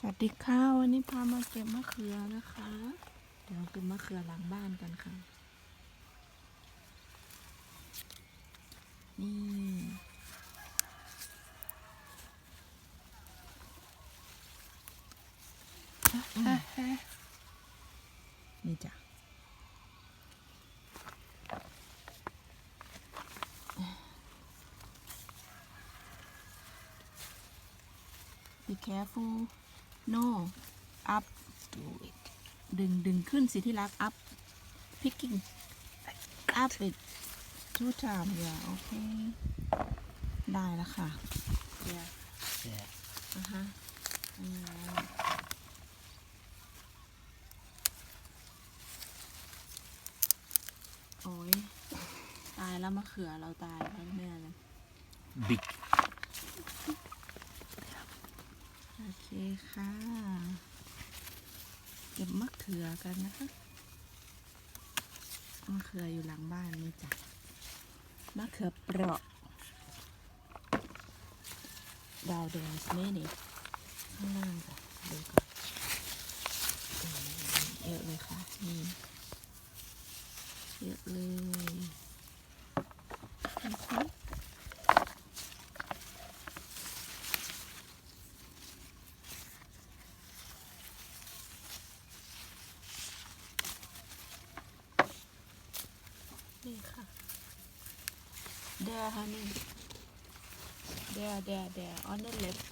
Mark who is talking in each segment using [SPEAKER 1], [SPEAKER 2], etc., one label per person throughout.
[SPEAKER 1] สวัสดีค่ะวันนี้พามาเก็บมะเขือนะคะ เดี๋ยวเก็บมะเขือหลังบ้านกันค่ะ นี่ นี่จ้ะ be careful no up do it ดึงดึงขึ้นสิที่รัก up picking up it two time yeah โอเคได้แล้วค่ะ yeah
[SPEAKER 2] Yeah.
[SPEAKER 1] อะฮะอืมโอ้ยตายแล้วมะเขือเราตายแล้วแน่เลย
[SPEAKER 2] Big.
[SPEAKER 1] โอเคค่ะ เก็บมะเขือกันนะคะมะเขืออยู่หลังบ้านนี่จ้ะมะเขือเปราะดาวเดือนสนี่นี่างล่างจ้ะดูก่อนเยอะเลยค่ะ นี่เยอะเลยนะคะ นี่ค่ะ there honey there there there on the left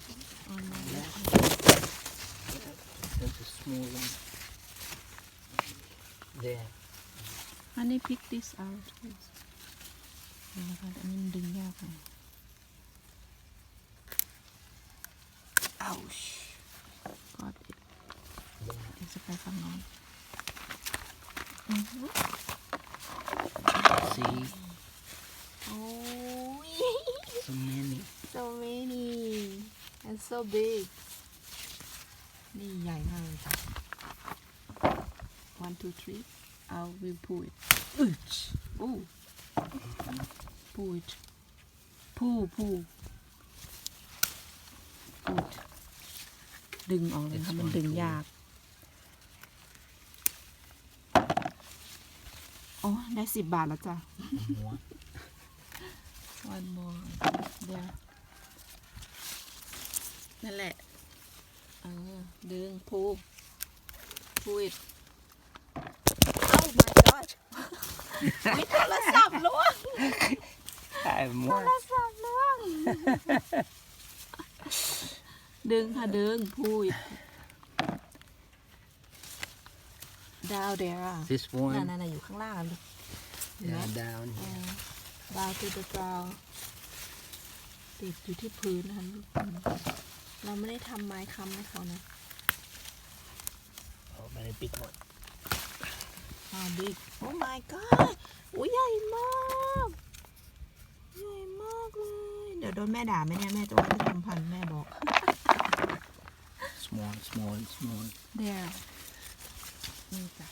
[SPEAKER 1] on my left
[SPEAKER 2] That's a small one. There.
[SPEAKER 1] honey pick this out please นี่นะคะอันนี้มันดึงยากค่ะ
[SPEAKER 2] Ouch.
[SPEAKER 1] got it
[SPEAKER 2] There.
[SPEAKER 1] เดี๋ยวจะไปฝั่งโน้นอือฮึ
[SPEAKER 2] See,
[SPEAKER 1] โอ้ย
[SPEAKER 2] so many.
[SPEAKER 1] so many and so big นี่ใหญ่มากเลยค่ะ one two three I will pull it Ouch. Ooh. pull it pull pull pull it ดึงออกเลยค่ะ
[SPEAKER 2] It's
[SPEAKER 1] มัน
[SPEAKER 2] one
[SPEAKER 1] ดึง
[SPEAKER 2] tool.
[SPEAKER 1] ยาก โอ้ได้สิบบาทแล้วจ้ะ
[SPEAKER 2] More.
[SPEAKER 1] One more เดี๋ยวนั่นแหละ เออ ดึงพูพูด Oh my god วิโทรศัพท์ล่วง
[SPEAKER 2] I have
[SPEAKER 1] โท
[SPEAKER 2] more.
[SPEAKER 1] รศัพท์ล่วง ดึงค่ะ ดึงพูดดาวเดียร์
[SPEAKER 2] This
[SPEAKER 1] นั่น
[SPEAKER 2] one.
[SPEAKER 1] นั่นอยู่ข้างล่างเห็นไหม
[SPEAKER 2] Yeah, down
[SPEAKER 1] เอ
[SPEAKER 2] here.
[SPEAKER 1] อดาวคือตะกราวติดอยู่ที่พื้นนะคะลูกอืมเราไม่ได้ทำไม้ค้ำให้เขานะ
[SPEAKER 2] Oh, very big one.
[SPEAKER 1] อ่าบิ๊กโอ้ my god โอ้ยใหญ่มาก ใหญ่มากเลย เดี๋ยวโดนแม่ด่าไหมเนี่ย แม่จะว่าที่ทำพันธุ์แม่บอก
[SPEAKER 2] Small, small, small.
[SPEAKER 1] เดี๋ยวนี่จ้ะ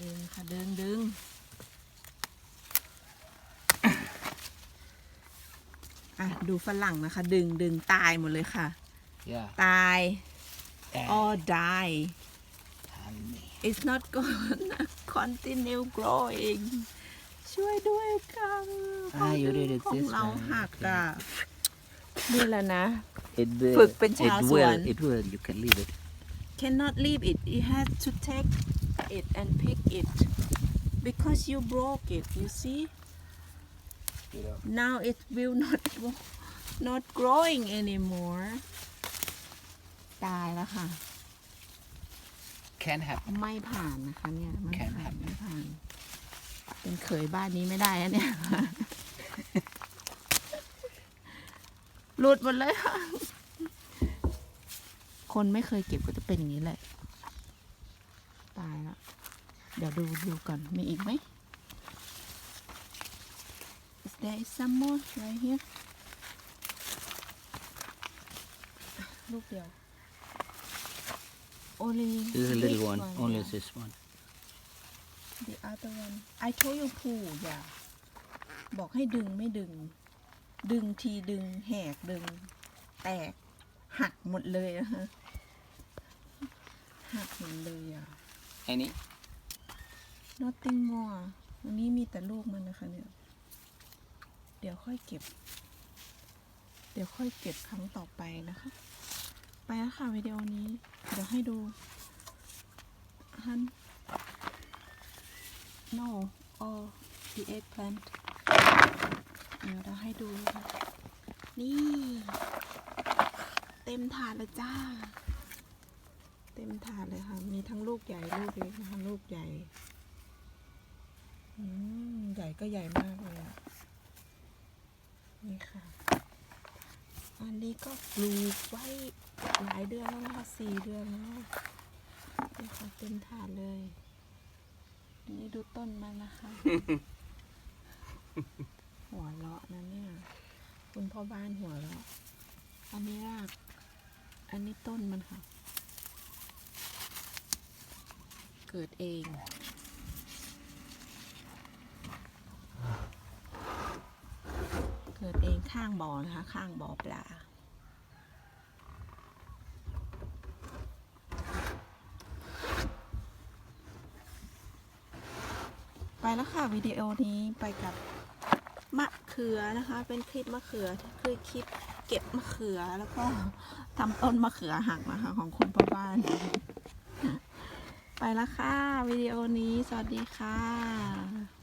[SPEAKER 1] ดึง ค่ะดึงดึงอะดูฝรั่งนะคะ ดึงดึงตายหมดเลยค่ะ
[SPEAKER 2] Yeah.
[SPEAKER 1] ตาย
[SPEAKER 2] And
[SPEAKER 1] or die
[SPEAKER 2] honey.
[SPEAKER 1] it's not gonna continue growing ช่วยด้วยค่ะ
[SPEAKER 2] อ่า you did it
[SPEAKER 1] ของ
[SPEAKER 2] this
[SPEAKER 1] เรา
[SPEAKER 2] way
[SPEAKER 1] หัก
[SPEAKER 2] okay
[SPEAKER 1] อะนี่แหละนะ
[SPEAKER 2] It will.
[SPEAKER 1] ฝึกเป็นชาว
[SPEAKER 2] it
[SPEAKER 1] สวน
[SPEAKER 2] will. It will. You can leave it.
[SPEAKER 1] cannot leave it you have to take it and pick it because you broke it you see
[SPEAKER 2] You know.
[SPEAKER 1] now it will not grow- not growing anymore ตายแล้วค่ะ
[SPEAKER 2] Can happen.
[SPEAKER 1] ไม่ผ่านนะคะเนี่ยไม่
[SPEAKER 2] แข็ง
[SPEAKER 1] ผ่า
[SPEAKER 2] ครั
[SPEAKER 1] น
[SPEAKER 2] บ
[SPEAKER 1] ไม่ผ่าน เป็นเขยบ้านนี้ไม่ได้อะเนี่ย หลุดหมดเลยค่ะ คนไม่เคยเก็บก็จะเป็นอย่างนี้แหละ ตายแล้วเดี๋ยวดูดูก่อน มีอีกไหม Is there some more right here ลูกเดียว only
[SPEAKER 2] This is a little
[SPEAKER 1] big
[SPEAKER 2] one. Only
[SPEAKER 1] yeah.
[SPEAKER 2] this one.
[SPEAKER 1] The other one I told you pull อย่าบอกให้ดึงไม่ดึง ดึงทีดึงแหกดึง แตก หักหมดเลยนะคะหักหมดเลยอะ
[SPEAKER 2] ไอ้นี่
[SPEAKER 1] nothing more อันนี้มีแต่ลูกมันนะคะเนี่ย เดี๋ยวค่อยเก็บ เดี๋ยวค่อยเก็บครั้งต่อไปนะคะ ไปแล้วค่ะวิดีโอนี้ เดี๋ยวให้ดูฮัน no all the eggplant เดี๋ยวเราให้ดูนะคะนี่ เต็มถาดเลยจ้า ต็มถาดเลยค่ะ มีทั้งลูกใหญ่ลูกเล็กนะคะลูกใหญ่อใหญ่ก็ใหญ่มากเลยอะนี่ค่ะ อันนี้ก็ปลูกไว้หลายเดือนแล้วนะคะสี่เดือนแล้วนี่ค่ะเต็มถาดเลยนนี้ดูต้นมันนะคะ หัวเราะนะเนี่ย คุณพ่อบ้านหัวเราะ อันนี้ราก อันนี้ต้นมันค่ะ เกิดเองเกิดเองข้างบ่อนะคะ ข้างบ่อปลา ไปแล้วค่ะวิดีโอนี้ไปกับมะเขือนะคะ เป็นคลิปมะเขือคือคลิปเก็บมะเขือแล้วก็ทำต้นมะเขือหักนะคะ ของคุณพ่อบ้าน ไปแล้วค่ะ วิดีโอนี้ สวัสดีค่ะ